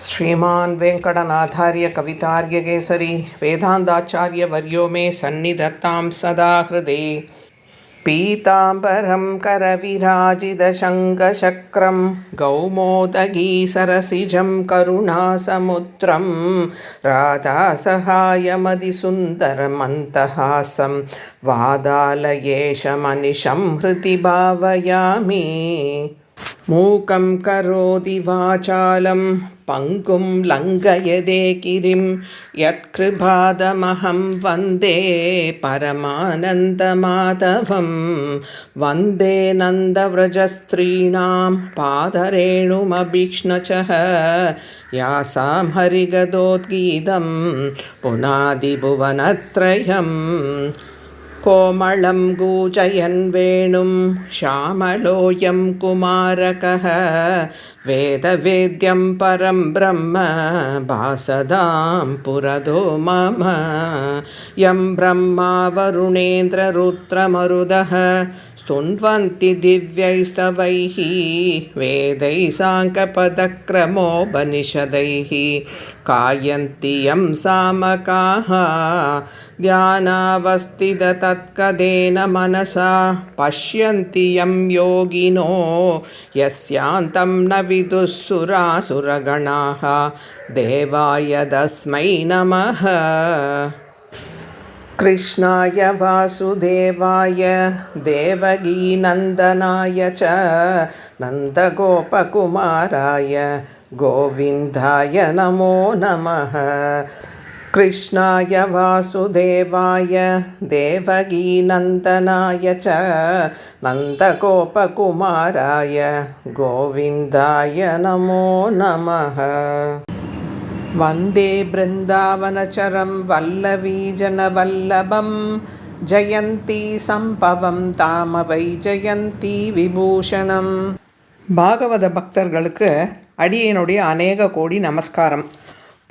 श्रीमान् वेङ्कटनाथार्य कवितार्यकेसरी वेदान्ताचार्यवर्यो मे सन्निधत्तां सदा हृदि पीताम्बरं करविराजितशङ्खचक्रं गौमोदगीसरसिजं करुणासमुद्रं राधासहायमतिसुन्दरमन्तहासं वादालयेशमनिशं हृदि भावयामि मूकं करोति वाचालं पङ्गुं लङ्घयदे गिरिं यत्कृपादमहं वन्दे परमानन्दमाधवं वन्दे नन्दव्रजस्त्रीणां पादरेणुमभीक्ष्णचः यासां हरिगदोद्गीतं पुनादिभुवनत्रयम् कोमलं गूजयन् वेणुं श्यामलोऽयं कुमारकः। वेदवेद्यं परं ब्रह्म भासदां पुरदो मम। यं ब्रह्मा वरुणेन्द्ररुद्रमरुदः स्तुन्वन्ति दिव्यैस्तवैः वेदैः साङ्कपदक्रमोपनिषदैः कायन्ति यं सामकाः ध्यानावस्थिततत्कदेन मनसा पश्यन्ति यं योगिनो यस्यान्तं न विदुःसुरासुरगणाः देवाय तस्मै नमः कृष्णाय वासुदेवाय देवगीनन्दनाय च नन्दगोपकुमाराय गोविन्दाय नमो नमः। कृष्णाय वासुदेवाय देवगीनन्दनाय च नन्दगोपकुमाराय गोविन्दाय नमो नमः वन्दे बृन्दावनचरं वल्लवीजनवल्लभं ஜெயந்தி சம்பவம் தாம வை ஜெயந்தி விபூஷணம் பாகவத பக்தர்களுக்கு அடியனுடைய அநேக கோடி நமஸ்காரம்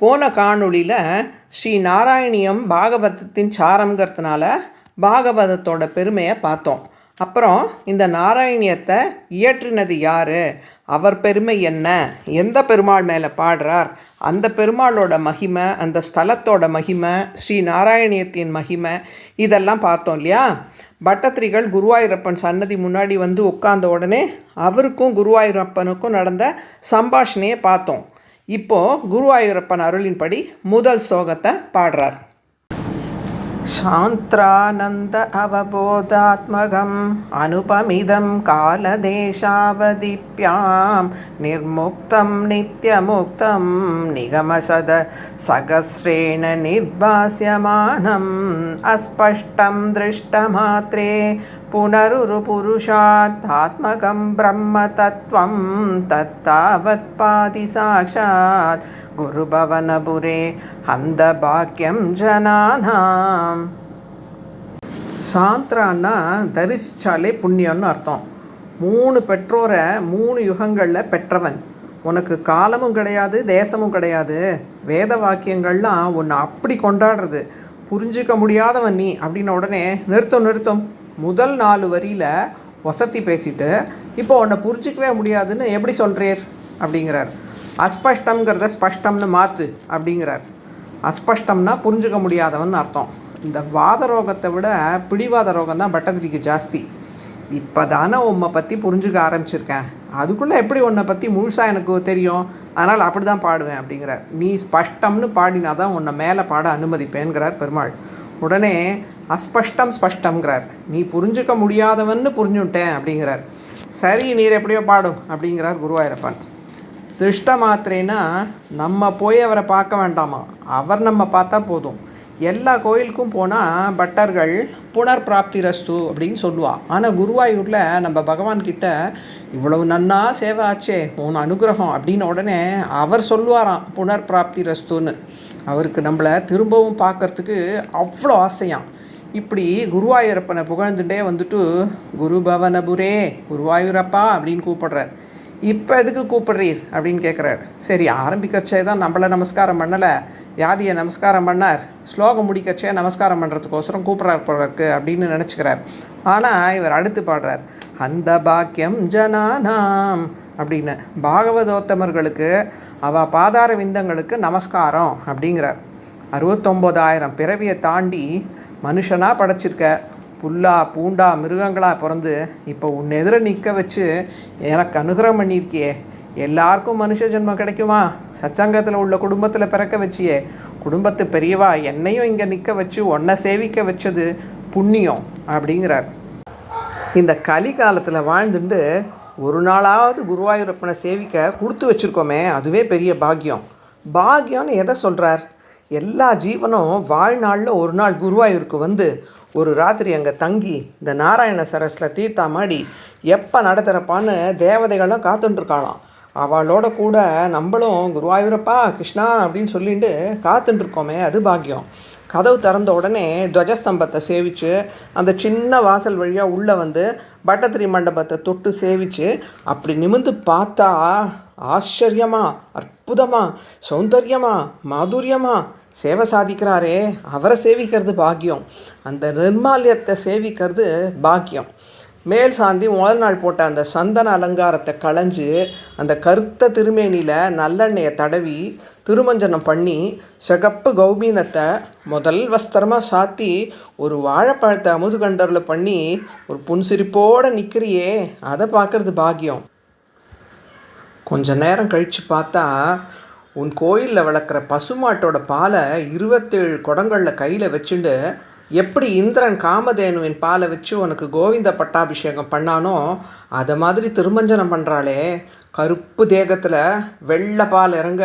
போன காணொளியில் ஸ்ரீ நாராயணியம் பாகவதத்தின் சாரங்கிறதுனால பாகவதத்தோட பெருமையை பார்த்தோம் அப்புறம் இந்த நாராயணியத்தை இயற்றினது யார்? அவர் பெருமை என்ன? எந்த பெருமாள் மேலே பாடுறார்? அந்த பெருமாளோட மகிமை அந்த ஸ்தலத்தோட மகிமை ஸ்ரீ நாராயணியத்தின் மகிமை இதெல்லாம் பார்த்தோம் இல்லையா? பட்டத்திரிகள் குருவாயூரப்பன் சன்னதி முன்னாடி வந்து உட்கார்ந்த உடனே அவருக்கும் குருவாயூரப்பனுக்கும் நடந்த சம்பாஷணையை பார்த்தோம். இப்போது குருவாயூரப்பன் அருளின்படி முதல் ஸ்லோகத்தை பாடுறார். शान्त्रानन्द अवबोधात्मकम् अनुपमिदं कालदेशावधिप्यां निर्मुक्तं नित्यमुक्तं निगमसद सहस्रेण निर्भास्यमानम् अस्पष्टं दृष्टमात्रे पुनरुरुपुरुषार्थात्मकं ब्रह्मतत्त्वं तत्तावत्पादि साक्षात् गुरुभवनपुरे அந்தபாக்கியம் ஜனானாம் சாந்திரான்னா தரிசிச்சாலே புண்ணியம்னு அர்த்தம் மூணு பெற்றோரை மூணு யுகங்களில் பெற்றவன் உனக்கு காலமும் கிடையாது தேசமும் கிடையாது வேத வாக்கியங்கள்லாம் உன்னை அப்படி கொண்டாடுறது புரிஞ்சிக்க முடியாதவன் நீ அப்படின்ன உடனே நிறுத்தம் நிறுத்தம் முதல் நாலு வரியில் வசதி பேசிட்டு இப்போ உன்னை புரிஞ்சிக்கவே முடியாதுன்னு எப்படி சொல்கிறீர் அப்படிங்கிறார். அஸ்பஷ்டங்கிறத ஸ்பஷ்டம்னு மாற்று அப்படிங்கிறார். அஸ்பஷ்டம்னா புரிஞ்சுக்க முடியாதவன் அர்த்தம். இந்த வாத ரோகத்தை விட பிடிவாத ரோகம் தான் பட்டதிரிக்கு ஜாஸ்தி. இப்போ தானே உம்மை பற்றி புரிஞ்சுக்க ஆரம்பிச்சிருக்கேன். அதுக்குள்ளே எப்படி உன்னை பற்றி முழுசாக எனக்கு தெரியும்? அதனால் அப்படி தான் பாடுவேன் அப்படிங்கிறார். நீ ஸ்பஷ்டம்னு பாடினா தான் உன்னை மேலே பாட அனுமதிப்பேங்கிறார் பெருமாள். உடனே அஸ்பஷ்டம் ஸ்பஷ்டங்கிறார் நீ புரிஞ்சுக்க முடியாதவன்னு புரிஞ்சுட்டேன் அப்படிங்கிறார். சரி நீர் எப்படியோ பாடும் அப்படிங்கிறார் குருவாயூரப்பன். திருஷ்ட மாத்திரைன்னா நம்ம போய் அவரை பார்க்க வேண்டாமா? அவர் நம்ம பார்த்தா போதும். எல்லா கோயிலுக்கும் போனால் பட்டர்கள் புனர் பிராப்தி ரஸ்து அப்படின்னு சொல்லுவாள் ஆனால் குருவாயூரில் நம்ம பகவான்கிட்ட இவ்வளவு நன்னா சேவை ஆச்சே உன் அனுகிரகம் அப்படின்னு உடனே அவர் சொல்லுவாராம் புனர் பிராப்தி ரஸ்துன்னு. அவருக்கு நம்மளை திரும்பவும் பார்க்கறதுக்கு அவ்வளோ ஆசையான் இப்படி குருவாயூரப்பனை புகழ்ந்துட்டே வந்துட்டு குரு பவனபுரே குருவாயூரப்பா அப்படின்னு கூப்பிடுறார். இப்போ எதுக்கு கூப்பிடுறீர் அப்படின்னு கேட்குறாரு சரி ஆரம்பிக்கச்சே தான் நம்மளை நமஸ்காரம் பண்ணலை. வியாதியை நமஸ்காரம் பண்ணார். ஸ்லோகம் முடிக்கச்சே நமஸ்காரம் பண்ணுறதுக்கோசரம் கூப்பிட்றார் போகிறக்கு அப்படின்னு நினச்சிக்கிறார். ஆனால் இவர் அடுத்து பாடுறார். அந்த பாக்கியம் ஜனானாம் அப்படின்னு. பாகவதோத்தமர்களுக்கு அவ பாதார விந்தங்களுக்கு நமஸ்காரம் அப்படிங்கிறார். அறுபத்தொம்போதாயிரம் பிறவியை தாண்டி மனுஷனாக படைச்சிருக்க. புல்லா பூண்டா மிருகங்களாக பிறந்து இப்போ உன் எதிர நிற்க வச்சு எனக்கு அனுகிரகம் பண்ணியிருக்கியே. எல்லாருக்கும் மனுஷ ஜென்மம் கிடைக்குமா? சச்சங்கத்தில் உள்ள குடும்பத்தில் பிறக்க வச்சியே. குடும்பத்து பெரியவா என்னையும் இங்கே நிற்க வச்சு உன்னை சேவிக்க வச்சது புண்ணியம் அப்படிங்கிறார். இந்த கலி காலத்தில் வாழ்ந்துட்டு ஒரு நாளாவது குருவாயூரப்பனை சேவிக்க கொடுத்து வச்சுருக்கோமே அதுவே பெரிய பாக்கியம். பாக்கியம்னு எதை சொல்கிறார் எல்லா ஜீவனும் வாழ்நாளில் ஒரு நாள் குருவாயூருக்கு வந்து ஒரு ராத்திரி அங்கே தங்கி இந்த நாராயண சரஸில் தீர்த்தாமாடி எப்போ நடத்துகிறப்பான்னு தேவதைகளும் காத்துட்ருக்காளாம் அவளோட கூட நம்மளும் குருவாயூரப்பா கிருஷ்ணா அப்படின்னு சொல்லிட்டு காத்துட்ருக்கோமே அது பாக்கியம். கதவு திறந்த உடனே துவஜஸ்தம்பத்தை சேவித்து அந்த சின்ன வாசல் வழியாக உள்ளே வந்து பட்டத்திரி மண்டபத்தை தொட்டு சேவித்து அப்படி நிமிந்து பார்த்தா ஆச்சரியமா அற்புதமா சௌந்தர்யமா மாதுரியமா சேவை சாதிக்கிறாரே அவரை சேவிக்கிறது பாக்கியம். அந்த நிர்மால்யத்தை சேவிக்கிறது பாக்கியம். மேல் சாந்தி முதல் நாள் போட்ட அந்த சந்தன அலங்காரத்தை களைஞ்சு அந்த கருத்த திருமேனியில் நல்லெண்ணெயை தடவி திருமஞ்சனம் பண்ணி சிகப்பு கௌபீனத்தை முதல் வஸ்திரமாக சாத்தி ஒரு வாழைப்பழத்தை அமுதுகண்டரில் பண்ணி ஒரு புன்சிரிப்போடு நிற்கிறியே அதை பார்க்குறது பாக்கியம். கொஞ்ச நேரம் கழித்து பார்த்தா உன் கோயிலில் வளர்க்குற பசுமாட்டோட பாலை இருபத்தேழு குடங்களில் கையில் வச்சுண்டு எப்படி இந்திரன் காமதேனுவின் பாலை வச்சு உனக்கு கோவிந்த பட்டாபிஷேகம் பண்ணானோ அதை மாதிரி திருமஞ்சனம் பண்ணுறாளே கருப்பு தேகத்தில் வெள்ளை பால் இறங்க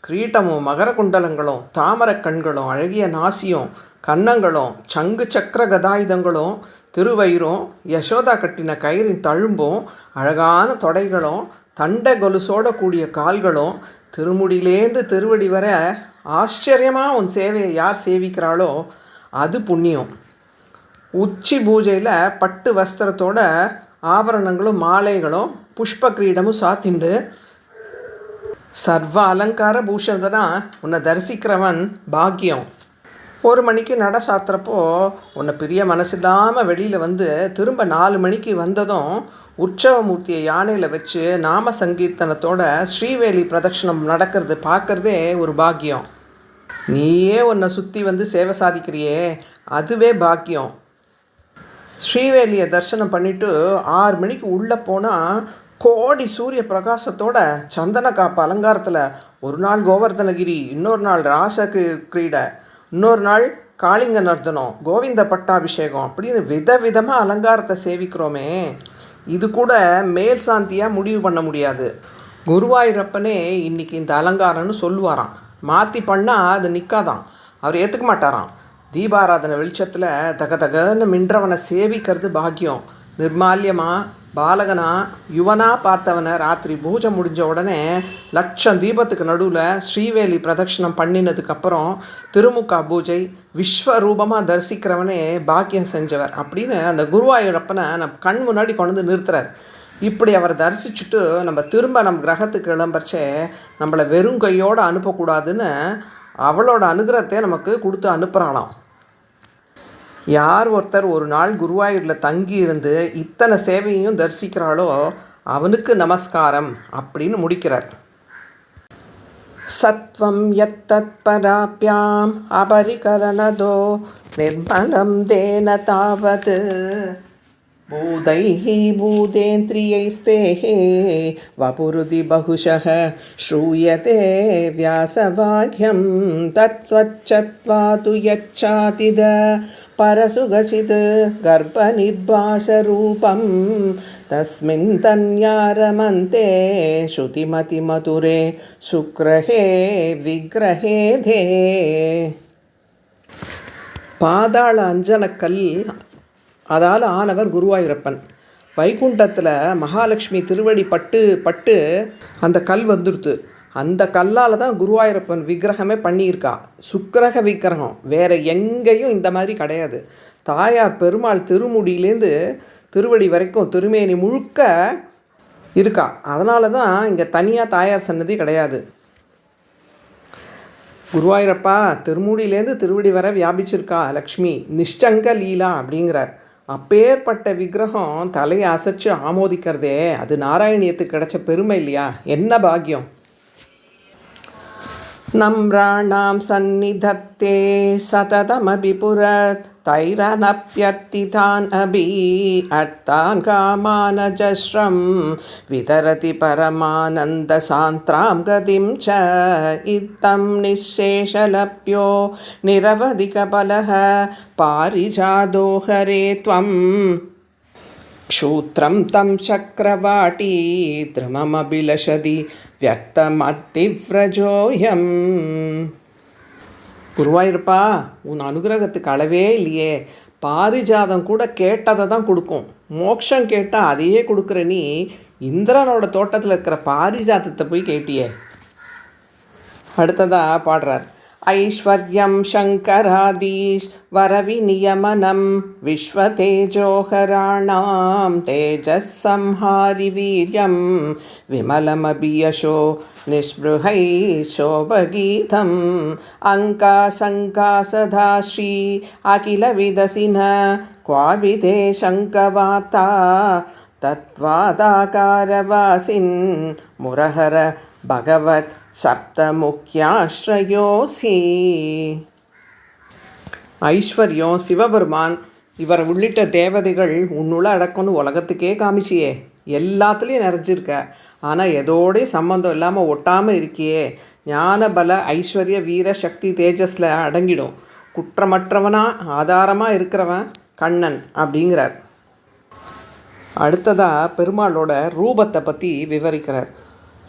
கிரீட்டமும் மகர குண்டலங்களும் தாமர கண்களும் அழகிய நாசியும் கன்னங்களும் சங்கு சக்கர கதாயுதங்களும் திருவயிறும் யசோதா கட்டின கயிறின் தழும்பும் அழகான தொடைகளும் தண்டை கொலுசோட கூடிய கால்களும் திருமுடியிலேருந்து திருவடி வர ஆச்சரியமாக உன் சேவையை யார் சேவிக்கிறாளோ அது புண்ணியம். உச்சி பூஜையில் பட்டு வஸ்திரத்தோட ஆபரணங்களும் மாலைகளும் புஷ்ப கிரீடமும் சாத்திண்டு. சர்வ அலங்கார பூஷணத்தை தான் உன்னை தரிசிக்கிறவன் பாக்கியம். ஒரு மணிக்கு நட சாத்துறப்போ உன்னை பிரிய மனசில்லாமல் வெளியில் வந்து திரும்ப நாலு மணிக்கு வந்ததும் உற்சவமூர்த்தியை யானையில் வச்சு நாம சங்கீர்த்தனத்தோட ஸ்ரீவேலி பிரதட்சணம் நடக்கிறது பார்க்குறதே ஒரு பாக்கியம். நீயே உன்னை சுற்றி வந்து சேவை சாதிக்கிறியே அதுவே பாக்கியம். ஸ்ரீவேலியை தரிசனம் பண்ணிவிட்டு ஆறு மணிக்கு உள்ளே போனால் கோடி சூரிய பிரகாசத்தோட சந்தன காப்பு அலங்காரத்தில் ஒரு நாள் கோவர்தனகிரி இன்னொரு நாள் ராச கிரீடை இன்னொரு நாள் காளிங்க நர்த்தனம் கோவிந்த பட்டாபிஷேகம் அப்படின்னு விதவிதமாக அலங்காரத்தை சேவிக்கிறோமே. இது கூட மேல் சாந்தியாக முடிவு பண்ண முடியாது. குருவாயூரப்பனே இன்றைக்கி இந்த அலங்காரம்னு சொல்லுவாராம். மாற்றி பண்ணால் அது நிற்காதான் அவர் ஏற்றுக்க மாட்டாராம். தீபாராதனை வெளிச்சத்தில் தக தகன்னு மின்றவனை சேவிக்கிறது பாக்கியம். நிர்மால்யமாக பாலகனா யுவனாக பார்த்தவனை ராத்திரி பூஜை முடிஞ்ச உடனே லட்சம் தீபத்துக்கு நடுவில் ஸ்ரீவேலி பிரதட்சிணம் பண்ணினதுக்கப்புறம் திருமுக பூஜை விஸ்வரூபமாக தரிசிக்கிறவனே பாக்கியம் செஞ்சவர் அப்படின்னு அந்த குருவாயூரப்பனை நம்ம கண் முன்னாடி கொண்டு வந்து நிறுத்துறார். இப்படி அவரை தரிசிச்சுட்டு நம்ம திரும்ப நம்ம கிரகத்துக்கு கிளம்பறச்சே நம்மளை வெறும் கையோடு அனுப்பக்கூடாதுன்னு அவளோட அனுகிரகத்தை நமக்கு கொடுத்து அனுப்புகிறாளாம் யார் ஒருத்தர் ஒரு நாள் குருவாயூரில் தங்கி இருந்து இத்தனை சேவையும் தரிசிக்கிறாளோ அவனுக்கு நமஸ்காரம் அப்படின்னு முடிக்கிறார் சத்வம் எத்தத் பராப்பியாம் அபரிகரணதோ நிர்மலம் தேன தாவது भूतैः भूतेन्द्रियैस्तेः वपुरुति बहुशः श्रूयते व्यासवाक्यं तत्स्वच्छत्वातु यच्चातिद परसुगचित् गर्भनिर्भाषरूपं तस्मिन् तन्यारमन्ते श्रुतिमतिमधुरे सुग्रहे विग्रहे धे பாதாள அஞ்சனக்கல் அதால் ஆனவர் குருவாயூரப்பன் வைகுண்டத்தில் மகாலட்சுமி திருவடி பட்டு பட்டு அந்த கல் வந்துடுது அந்த கல்லால் தான் குருவாயூரப்பன் விக்கிரகமே பண்ணியிருக்கா. சுக்கிரக விக்கிரகம். வேறு எங்கேயும் இந்த மாதிரி கிடையாது. தாயார் பெருமாள் திருமுடியிலேருந்து திருவடி வரைக்கும் திருமேனி முழுக்க இருக்கா. அதனால தான் இங்கே தனியாக தாயார் சன்னதி கிடையாது. குருவாயூரப்பா திருமுடியிலேருந்து திருவடி வர வியாபிச்சிருக்கா லக்ஷ்மி. நிஷ்டங்க லீலா அப்படிங்கிறார். அப்பேற்பட்ட விக்கிரகம் தலையை அசைச்சு ஆமோதிக்கிறதே. அது நாராயணியத்துக்கு கிடைச்ச பெருமை இல்லையா? என்ன பாக்கியம்? नम्राणां सन्निधत्ते सततमपि पुरत् तैरनप्यर्थितान् अभि अर्थान् कामानजस्रं वितरति परमानन्दसान्त्रां गतिं च इत्थं निःशेषलभ्यो निरवधिकबलः पारिजादो हरे त्वम् क्षूत्रं तं चक्रवाटी द्रुममभिलषति வியக்தமத்திவ்ரஜோயம் குருவாயிருப்பா உன் அனுகிரகத்துக்கு அளவே இல்லையே. பாரிஜாதம் கூட கேட்டதை தான் கொடுக்கும். மோட்சம் கேட்டால் அதையே கொடுக்குற நீ இந்திரனோட தோட்டத்தில் இருக்கிற பாரிஜாதத்தை போய் கேட்டியே. அடுத்ததாக பாடுறார். ऐश्वर्यं शङ्करादीश्वरविनियमनं विश्वतेजोहराणां तेजः संहारि वीर्यं विमलमपि यशो निःस्पृहै शोभगीतम् अङ्काशङ्का सदा श्री अखिलविदसिन क्वाविदे शङ्कवार्ता तत्त्वादाकारवासिन् मुरहर भगवत् சப்தமுக்கியாஸ்ரயோசி ஐஸ்வர்யம் சிவபெருமான் இவரை உள்ளிட்ட தேவதைகள் உன்னுள்ள அடக்கம்னு உலகத்துக்கே காமிச்சியே. எல்லாத்துலேயும் நிறைஞ்சிருக்க. ஆனால் எதோடய சம்மந்தம் இல்லாமல் ஒட்டாமல் இருக்கியே. ஞான பல ஐஸ்வர்ய வீர சக்தி தேஜஸில் அடங்கிடும். குற்றமற்றவனாக ஆதாரமாக இருக்கிறவன் கண்ணன் அப்படிங்கிறார். அடுத்ததாக பெருமாளோட ரூபத்தை பற்றி விவரிக்கிறார்.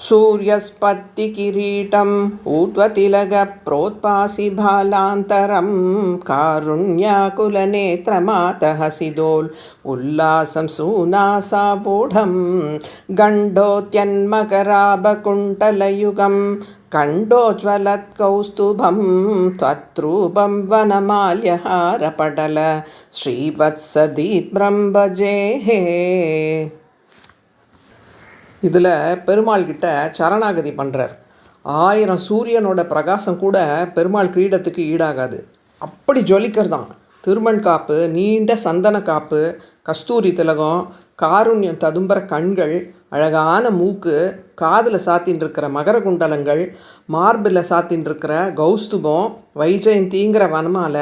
सूर्यस्पत्तिकिरीटम् ऊर्ध्वतिलगप्रोत्पासिभालान्तरं कारुण्याकुलनेत्रमातहसिदोल् उल्लासं सूनासापूढं गण्डोत्यन्मकराभकुण्टलयुगं कण्डोज्वलत्कौस्तुभं त्वत्रूपं वनमाल्यहारपटल श्रीवत्सदीप्रं भजेः இதில் பெருமாள் கிட்ட சரணாகதி பண்ணுறார் ஆயிரம் சூரியனோட பிரகாசம் கூட பெருமாள் கிரீடத்துக்கு ஈடாகாது. அப்படி ஜொலிக்கிறதான். திருமண் காப்பு நீண்ட சந்தன காப்பு கஸ்தூரி திலகம் காருண்யம் ததும்புற கண்கள் அழகான மூக்கு காதில் சாத்தின்னு இருக்கிற மகர குண்டலங்கள் மார்பில் சாத்தின்னு இருக்கிற கௌஸ்துபம் வைஜெயந்திங்கிற வனமால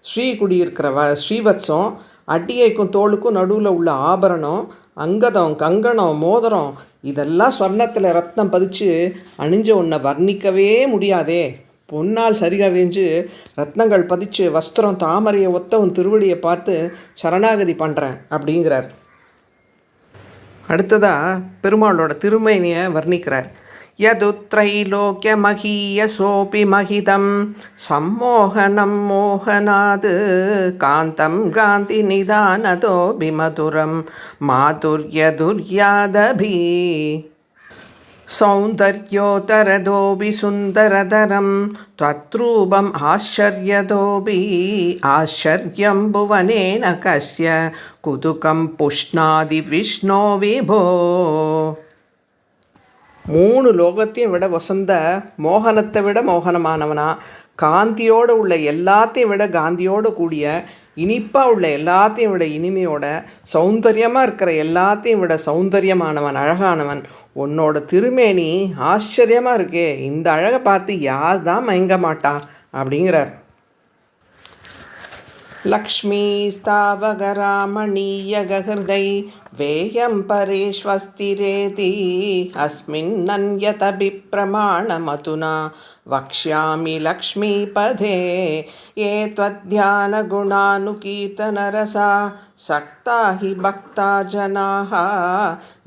ஸ்ரீ குடியிருக்கிற வ ஸ்ரீவத்சம் அட்டியைக்கும் தோளுக்கும் நடுவில் உள்ள ஆபரணம் அங்கதம் கங்கணம் மோதிரம் இதெல்லாம் ஸ்வர்ணத்தில் ரத்னம் பதிச்சு அணிஞ்ச உன்னை வர்ணிக்கவே முடியாதே. பொன்னால் சரிகவேஞ்சு ரத்னங்கள் பதிச்சு வஸ்திரம் தாமரையை ஒத்த உன் திருவடியை பார்த்து சரணாகதி பண்ணுறேன் அப்படிங்கிறார். அடுத்ததாக பெருமாளோட திருமேனியை வர்ணிக்கிறார். യതുത്രൈലോക്യമഹീയസോപി മഹിതം. സമ്മോഹനം മോഹനാത്. കാന്തം കാന്തിനിദാനതോ വിമധുരം. മാധുര്യദുര്യാദഭീ. സൗന്ദര്യോദരതോപി സുന്ദരതരം. ത്വത്രൂപം ആശ്ചര്യതോപി ആശ്ചര്യം ഭുവനേന കസ്യ കുതുകം പുഷ്ണാതി വിഷ്ണോ വിഭോ. மூணு லோகத்தையும் விட வசந்த மோகனத்தை விட மோகனமானவனா. காந்தியோடு உள்ள எல்லாத்தையும் விட காந்தியோடு கூடிய இனிப்பாக உள்ள எல்லாத்தையும் விட இனிமையோட சௌந்தரியமாக இருக்கிற எல்லாத்தையும் விட சௌந்தரியமானவன் அழகானவன். உன்னோட திருமேனி ஆச்சரியமாக இருக்கே. இந்த அழகை பார்த்து யார் தான் மயங்க மாட்டா? அப்படிங்கிறார். लक्ष्मीस्तावगरामणीयगहृदै वेयं परेष्वस्तिरेति अस्मिन्नन्यतभिप्रमाणमतुना वक्ष्यामि लक्ष्मीपदे ये त्वद्ध्यानगुणानुकीर्तनरसा सक्ता हि भक्ता जनाः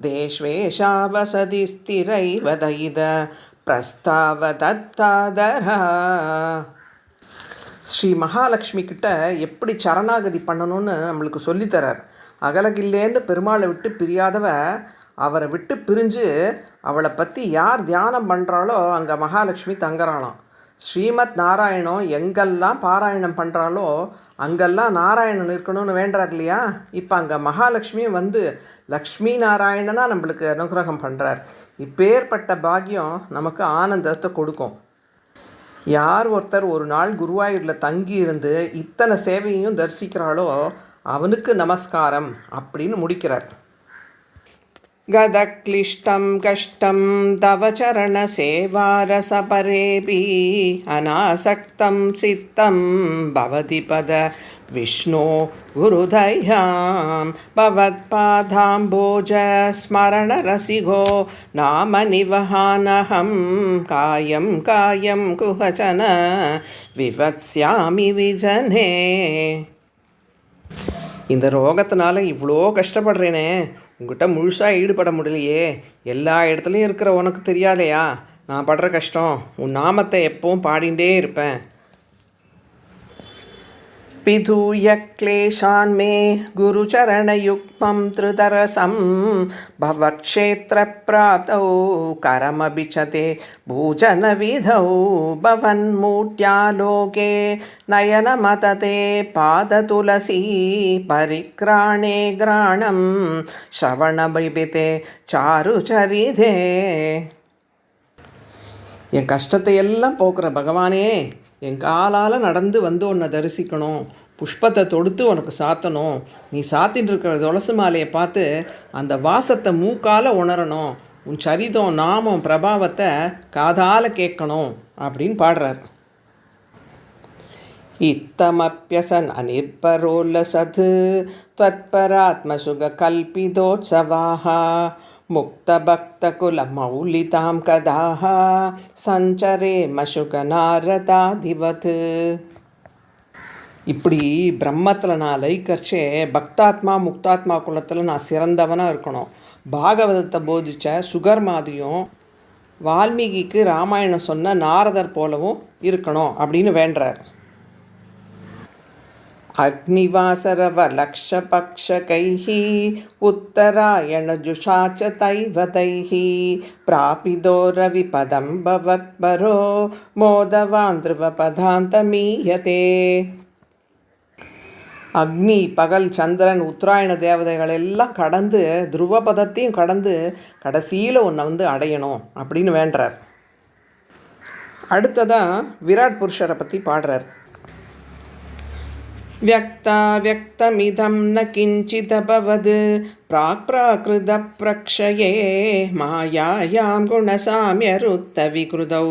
देष्वेषा वसति स्थिरैव दयिद प्रस्तावदत्तादरा ஸ்ரீ மகாலட்சுமி கிட்ட எப்படி சரணாகதி பண்ணணும்னு நம்மளுக்கு சொல்லித்தரார் அகலகில்லேன்னு பெருமாளை விட்டு பிரியாதவ அவரை விட்டு பிரிஞ்சு அவளை பற்றி யார் தியானம் பண்ணுறாளோ அங்கே மகாலட்சுமி தங்குறாளாம். ஸ்ரீமத் நாராயணம் எங்கெல்லாம் பாராயணம் பண்ணுறாலோ அங்கெல்லாம் நாராயணன் இருக்கணும்னு வேண்டுறார் இல்லையா? இப்போ அங்கே மகாலட்சுமியும் வந்து லக்ஷ்மி நாராயணனாக நம்மளுக்கு அனுகிரகம் பண்ணுறார் இப்பேற்பட்ட பாக்கியம் நமக்கு ஆனந்தத்தை கொடுக்கும். யார் ஒருத்தர் ஒரு நாள் குருவாயூரில் தங்கி இருந்து இத்தனை சேவையும் தரிசிக்கிறாளோ அவனுக்கு நமஸ்காரம் அப்படின்னு முடிக்கிறார் गदक्लिष्टं कष्टं तव चरणसेवारसपरेऽपि अनासक्तं चित्तं भवति पद विष्णो गुरुदह्यां भवत्पादाम्बोजस्मरणरसिगो नाम निवहानहं कायं कायं कुहचन विवत्स्यामि विजने இந்த ரோகத்தினால இவ்வளோ கஷ்டப்படுறேனே உங்ககிட்ட முழுசாக ஈடுபட முடியலையே எல்லா இடத்துலையும் இருக்கிற உனக்கு தெரியாதையா நான் படுற கஷ்டம் உன் நாமத்தை எப்பவும் பாடிண்டே இருப்பேன் पिधूय क्लेशान् मे गुरुचरणयुग्मं त्रितरसं भवक्षेत्रप्राप्तौ करमपि च ते भूजनविधौ भवन्मूर्त्यालोके नयनमतते पादतुलसी परिक्राणे ग्राणं श्रवणबिबिते चारुचरिधे என் கஷ்டத்தை எல்லாம் போக்குற பகவானே என் காலால் நடந்து வந்து உன்னை தரிசிக்கணும் புஷ்பத்தை தொடுத்து உனக்கு சாத்தணும் நீ சாத்திட்டு இருக்கிற துளசி மாலையை பார்த்து அந்த வாசத்தை மூக்கால் உணரணும் உன் சரிதம் நாமம் பிரபாவத்தை காதால் கேட்கணும் அப்படின்னு பாடுறார் इत्थमप्यसन् अनिर्परोल्लसत् त्वत्परात्मसुखकल्पितोत्सवाः मुक्तभक्तकुलमौलितां कदाः सञ्चरे மசுகநாரதாதிவத் இப்படி பிரம்மத்தில் நான் லயிக்கரிச்சே பக்தாத்மா முக்தாத்மா குலத்தில் நான் சிறந்தவனாக இருக்கணும் பாகவதத்தை போதித்த சுகர்மாதியும் வால்மீகிக்கு ராமாயணம் சொன்ன நாரதர் போலவும் இருக்கணும் அப்படின்னு வேண்டுறார் अग्निवासरवलक्षपक्षकैः उत्तरायणजुषा च तैवतैः प्रापिदो रविपदं भवत्परो मोदवान् ध्रुवपदान्तमीयते அக்னி பகல் சந்திரன் உத்தராயண தேவதைகள் எல்லாம் கடந்து துருவபதத்தையும் கடந்து கடைசியில் உன்னை வந்து அடையணும் அப்படின்னு வேண்டுறார் அடுத்ததாக விராட் புருஷரை பற்றி பாடுறார் व्यक्ताव्यक्तमिदं न किञ्चिदभवद् प्राक्प्राकृतप्रक्षये मायायां गुणसाम्यरुत्तविकृतौ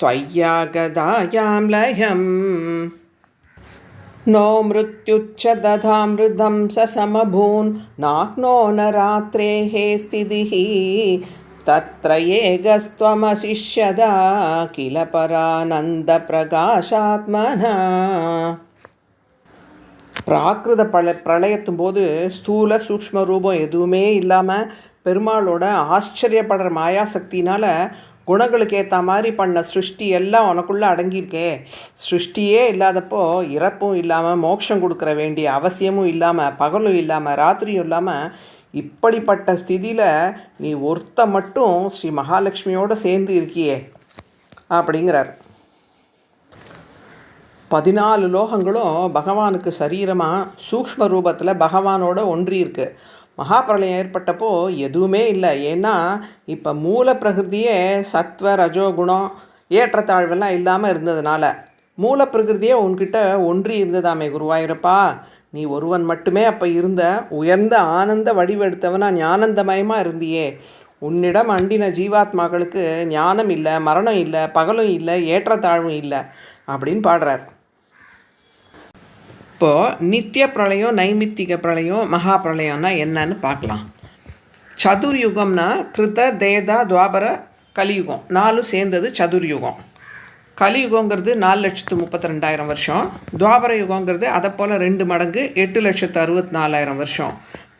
त्वय्यागदायां लयम् नो मृत्युच्च दधामृदं स समभून् नाग्नो न रात्रेः स्थितिः तत्र येगस्त्वमशिष्यदा किल परानन्दप्रकाशात्मना பிராகிருத பல பிரளயத்தும் போது ஸ்தூல சூக்ஷ்ம ரூபம் எதுவுமே இல்லாமல் பெருமாளோட ஆச்சரியப்படுற மாயாசக்தினால் குணங்களுக்கு ஏற்ற மாதிரி பண்ண சிருஷ்டி எல்லாம் உனக்குள்ளே அடங்கியிருக்கே. சிருஷ்டியே இல்லாதப்போ இறப்பும் இல்லாமல் மோட்சம் கொடுக்குற வேண்டிய அவசியமும் இல்லாமல் பகலும் இல்லாமல் ராத்திரியும் இல்லாமல் இப்படிப்பட்ட ஸ்திதியில் நீ ஒருத்த மட்டும் ஸ்ரீ மகாலட்சுமியோடு சேர்ந்து இருக்கியே. அப்படிங்கிறார். பதினாலு லோகங்களும் பகவானுக்கு சரீரமாக சூக்ஷ்ம ரூபத்தில் பகவானோட ஒன்றி இருக்குது மகாபிரளயம் ஏற்பட்டப்போ எதுவுமே இல்லை. ஏன்னா இப்போ மூல பிரகிருதியே சத்வ ரஜோகுணம் ஏற்றத்தாழ்வெல்லாம் இல்லாமல் இருந்ததுனால. மூல பிரகிருதியே உன்கிட்ட ஒன்றி இருந்ததாமே குருவாயூரப்பா. நீ ஒருவன் மட்டுமே அப்போ இருந்த உயர்ந்த ஆனந்த வடிவெடுத்தவனா ஞானந்தமயமாக இருந்தியே. உன்னிடம் அண்டின ஜீவாத்மாக்களுக்கு ஞானம் இல்லை மரணம் இல்லை பகலும் இல்லை ஏற்றத்தாழ்வும் இல்லை அப்படின்னு பாடுறார். இப்போது நித்திய பிரளயம் நைமித்திக பிரளயம் மகா பிரளயம்னா என்னன்னு பார்க்கலாம். சதுர்யுகம்னா கிருத தேதா துவாபர கலியுகம். நாலும் சேர்ந்தது சதுர்யுகம். கலியுகங்கிறது நாலு லட்சத்து முப்பத்தி ரெண்டாயிரம் வருஷம். துவாபர யுகங்கிறது அதை போல் ரெண்டு மடங்கு எட்டு லட்சத்து அறுபத்தி நாலாயிரம் வருஷம்.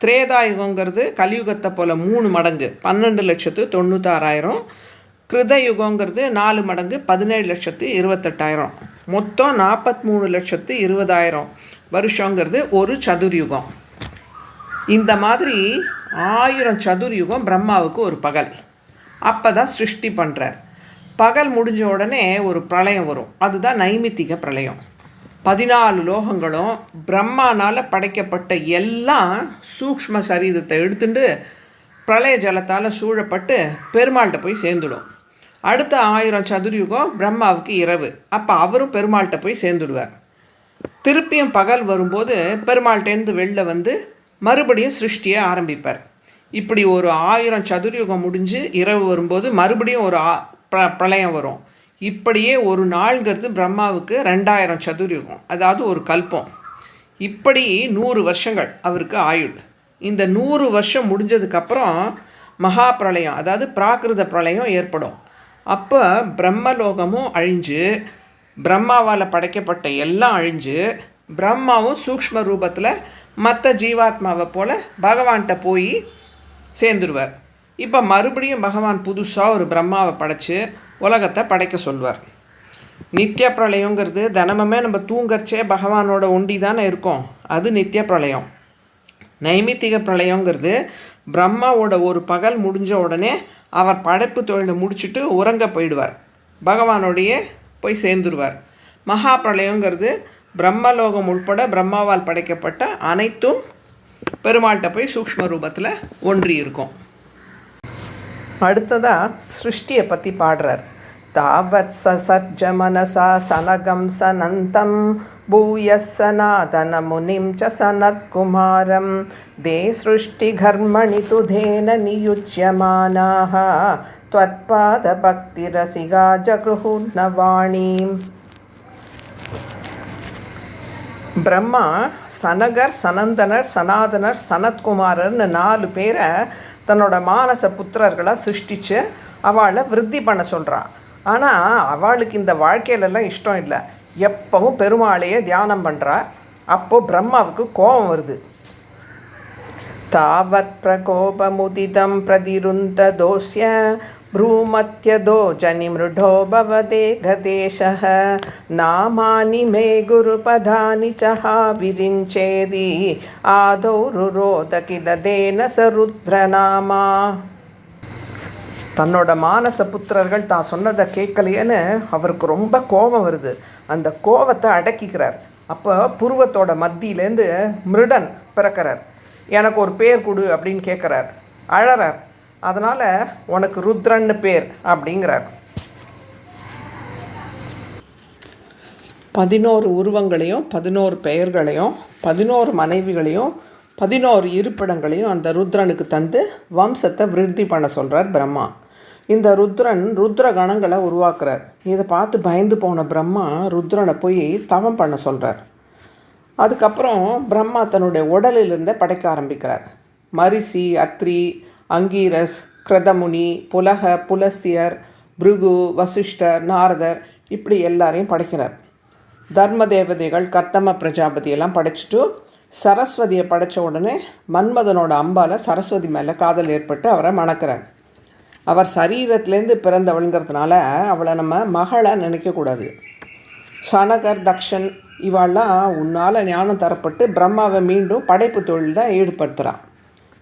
திரேதா யுகங்கிறது கலியுகத்தை போல் மூணு மடங்கு பன்னெண்டு லட்சத்து தொண்ணூத்தாறாயிரம். கிருத யுகங்கிறது நாலு மடங்கு பதினேழு லட்சத்து இருபத்தெட்டாயிரம். மொத்தம் நாற்பத்தி மூணு லட்சத்து இருபதாயிரம். வருஷங்கிறது ஒரு சதுர்யுகம். இந்த மாதிரி ஆயிரம் சதுர்யுகம் பிரம்மாவுக்கு ஒரு பகல். அப்போ தான் சிருஷ்டி பண்ணுறார் பகல் முடிஞ்ச உடனே ஒரு பிரளயம் வரும். அதுதான் நைமித்திக பிரளயம். பதினாலு லோகங்களும் பிரம்மானால் படைக்கப்பட்ட எல்லாம் சூக்ஷ்ம சரீரத்தை எடுத்துட்டு பிரளய ஜலத்தால் சூழப்பட்டு பெருமாள்கிட்ட போய் சேர்ந்துடும். அடுத்த ஆயிரம் சதுர்யுகம் பிரம்மாவுக்கு இரவு. அப்போ அவரும் பெருமாள்கிட்ட போய் சேர்ந்துடுவார். திருப்பியும் பகல் வரும்போது பெருமாள்கிட்டேருந்து வெளில வந்து மறுபடியும் சிருஷ்டியை ஆரம்பிப்பார். இப்படி ஒரு ஆயிரம் சதுர்யுகம் முடிஞ்சு இரவு வரும்போது மறுபடியும் ஒரு ஆ- பிர பிரளயம் வரும். இப்படியே ஒரு நாள்ங்கிறது பிரம்மாவுக்கு ரெண்டாயிரம் சதுர்யுகம். அதாவது ஒரு கல்பம். இப்படி நூறு வருஷங்கள் அவருக்கு ஆயுள். இந்த நூறு வருஷம் முடிஞ்சதுக்கப்புறம் மகா பிரளயம் அதாவது பிராகிருத பிரளயம் ஏற்படும். அப்போ பிரம்மலோகமும் அழிஞ்சு பிரம்மாவால் படைக்கப்பட்ட எல்லாம் அழிஞ்சு பிரம்மாவும் சூக்ஷ்ம ரூபத்தில் மற்ற ஜீவாத்மாவை போல் பகவான்கிட்ட போய் சேர்ந்துருவார். இப்போ மறுபடியும் பகவான் புதுசாக ஒரு பிரம்மாவை படைச்சு உலகத்தை படைக்க சொல்வார். நித்திய பிரளயங்கிறது தினமுமே நம்ம தூங்கறச்சே பகவானோட ஒண்டி தானே இருக்கோம். அது நித்திய பிரளயம். நைமித்திக பிரளயங்கிறது பிரம்மாவோட ஒரு பகல் முடிஞ்ச உடனே அவர் படைப்பு தொழிலை முடிச்சுட்டு உறங்க போயிடுவார். பகவானுடைய போய் சேர்ந்துருவார். மகா பிரளயங்கிறது பிரம்மலோகம் உட்பட பிரம்மாவால் படைக்கப்பட்ட அனைத்தும் பெருமாள்கிட்ட போய் சூக்ஷ்ம ரூபத்தில் ஒன்றி இருக்கும் அடுத்ததாக சிருஷ்டியை பற்றி பாடுறார். தாவத் சசஜ மனசா சனகம் சனந்தம் பூய சநாதன முனிம் ச சனத்குமாரம் தே சிருஷ்டிகர்மணி துதேன நியுஜ்யமானாः त्वत्पाद भक्तिरसिगा जगृहुर्न वाणीम् பிரம்மா சனகர் சனந்தனர் சனாதனர் சனத்குமாரர்னு நாலு பேரை தன்னோட மானச புத்திரர்களாக சிருஷ்டிச்சு அவளை விருத்தி பண்ண சொல்கிறான் ஆனால் அவளுக்கு இந்த வாழ்க்கையிலலாம் இஷ்டம் இல்லை எப்பவும் பெருமாளையே தியானம் பண்ணுறா அப்போது பிரம்மாவுக்கு கோபம் வருது तावत् प्रकोपमुदितं प्रतिरुन्धदोऽस्य भ्रूमत्यदो जनिमृढो भवदे गदेशः नामानि मे गुरुपदानि च हा विरिञ्चेदि आदौ रुरोध किल तेन स रुद्रनामा தன்னோட மானச புத்திரர்கள் தான் சொன்னதை கேட்கலையேன்னு அவருக்கு ரொம்ப கோபம் வருது அந்த கோபத்தை அடக்கிக்கிறார் அப்போ புருவத்தோட மத்தியிலேருந்து மிருடன் பிறக்கிறார் எனக்கு ஒரு பேர் கொடு அப்படின்னு கேட்குறார் அழறார் அதனால் உனக்கு ருத்ரன்னு பேர் அப்படிங்கிறார். பதினோரு உருவங்களையும் பதினோரு பெயர்களையும் பதினோரு மனைவிகளையும் பதினோரு இருப்பிடங்களையும் அந்த ருத்ரனுக்கு தந்து வம்சத்தை விருத்தி பண்ண சொல்கிறார் பிரம்மா. இந்த ருத்ரன் ருத்ர கணங்களை உருவாக்குறார். இதை பார்த்து பயந்து போன பிரம்மா ருத்ரனை போய் தவம் பண்ண சொல்கிறார் அதுக்கப்புறம் பிரம்மா தன்னுடைய உடலிலிருந்தே படைக்க ஆரம்பிக்கிறார். மரிசி அத்ரி அங்கீரஸ் கிரதமுனி புலக புலஸ்தியர் பிருகு வசிஷ்டர் நாரதர் இப்படி எல்லாரையும் படைக்கிறார். தர்ம தேவதைகள் கர்த்தம பிரஜாபதியெல்லாம் படைச்சிட்டு சரஸ்வதியை படைச்ச உடனே மன்மதனோட அம்பால் சரஸ்வதி மேலே காதல் ஏற்பட்டு அவரை மணக்கிறார். அவர் சரீரத்திலேருந்து பிறந்தவளுங்கிறதுனால அவளை நம்ம மகளை நினைக்கக்கூடாது சனகர் தக்ஷன் இவாள்லாம் உன்னால் ஞானம் தரப்பட்டு பிரம்மாவை மீண்டும் படைப்பு தொழிலில் ஈடுபடுத்துகிறான்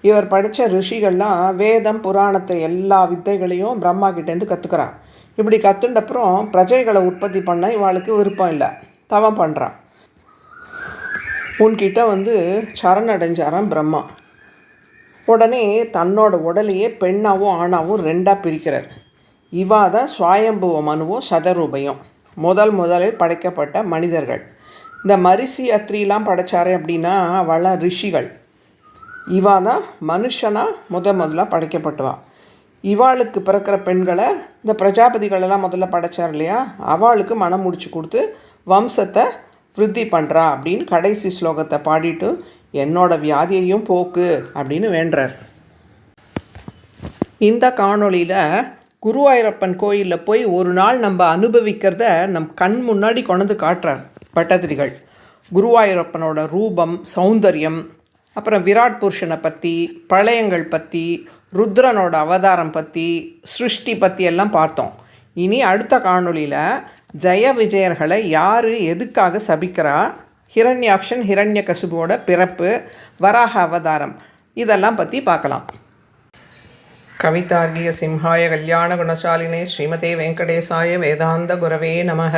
இவர் படித்த ரிஷிகள்லாம் வேதம் புராணத்தை எல்லா வித்தைகளையும் பிரம்மா கிட்டேருந்து கற்றுக்கிறான் இப்படி கற்றுண்டப்புறம் பிரஜைகளை உற்பத்தி பண்ண இவாளுக்கு விருப்பம் இல்லை. தவம் பண்ணுறான் உன்கிட்ட வந்து சரணடைஞ்சாராம் பிரம்மா. உடனே தன்னோட உடலையே பெண்ணாகவும் ஆணாவும் ரெண்டாக பிரிக்கிறார். இவா தான் சுவாயம்புவ மனுவும் சதரூபையும். முதல் முதலில் படைக்கப்பட்ட மனிதர்கள். இந்த மரிசி அத்திரிலாம் படைச்சாரு அப்படின்னா அவளாம் ரிஷிகள். இவா தான் மனுஷனா முத முதல்ல படைக்கப்பட்டுவா. இவாளுக்கு பிறக்கிற பெண்களை இந்த பிரஜாபதிகளெல்லாம் முதல்ல படைச்சார் இல்லையா? அவளுக்கு மனம் முடிச்சு கொடுத்து வம்சத்தை விருத்தி பண்ணுறா அப்படின்னு கடைசி ஸ்லோகத்தை பாடிட்டு என்னோட வியாதியையும் போக்கு அப்படின்னு வேண்டுறார். இந்த காணொளியில் குருவாயூரப்பன் கோயிலில் போய் ஒரு நாள் நம்ம அனுபவிக்கிறத நம் கண் முன்னாடி கொண்டு காட்டுறார் பட்டத்திரிகள் குருவாயூரப்பனோட ரூபம் சௌந்தரியம் அப்புறம் விராட் புருஷனை பற்றி பிரளயங்கள் பற்றி ருத்ரனோட அவதாரம் பற்றி சிருஷ்டி பற்றி எல்லாம் பார்த்தோம். இனி அடுத்த காணொளியில் ஜெய விஜயர்களை யார் எதுக்காக சபிக்கிறா ஹிரண்யாக்ஷன் ஹிரண்யகசிபுவோட பிறப்பு வராக அவதாரம் இதெல்லாம் பற்றி பார்க்கலாம். கவிதார்கிய சிம்ஹாய கல்யாண குணசாலினே ஸ்ரீமதே வெங்கடேசாய வேதாந்த குரவே நமக.